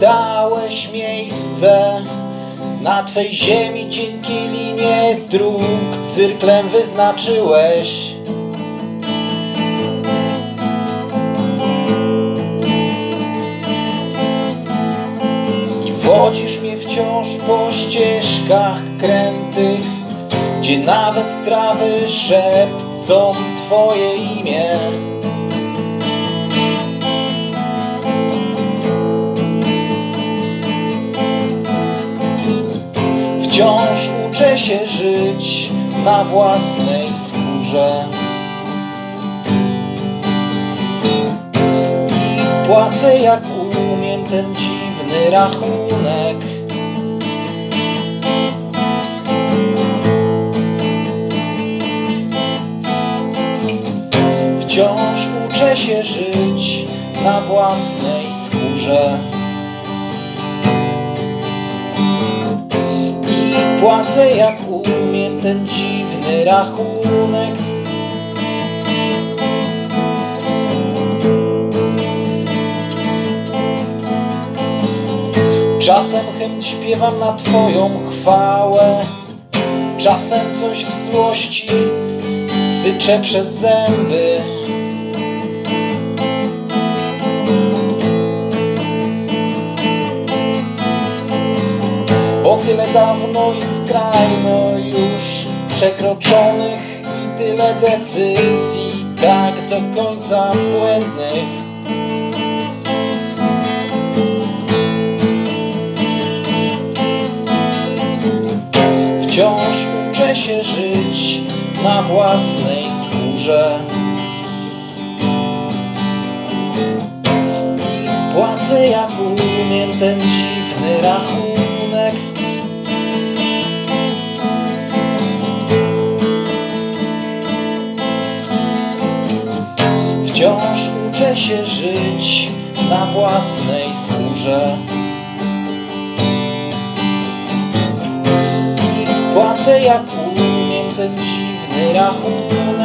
dałeś miejsce. Na Twej ziemi cienkie linie dróg. Cyrklem wyznaczyłeś. I wodzisz mnie wciąż po ścieżkach krętych Gdzie nawet trawy szepcą Twoje imię Wciąż uczę się żyć na własnej skórze. I płacę jak umiem ten dziwny rachunek. Wciąż uczę się żyć na własnej skórze płacę jak umiem ten dziwny rachunek. Czasem hymn śpiewam na Twoją chwałę. Czasem coś w złości syczę przez zęby tyle dawno i skrajno już przekroczonych I tyle decyzji tak do końca błędnych. Wciąż uczę się żyć na własnej skórze. I płacę jak umiem ten dziwny rachunek Wciąż uczę się żyć na własnej skórze. I płacę jak umiem ten dziwny rachunek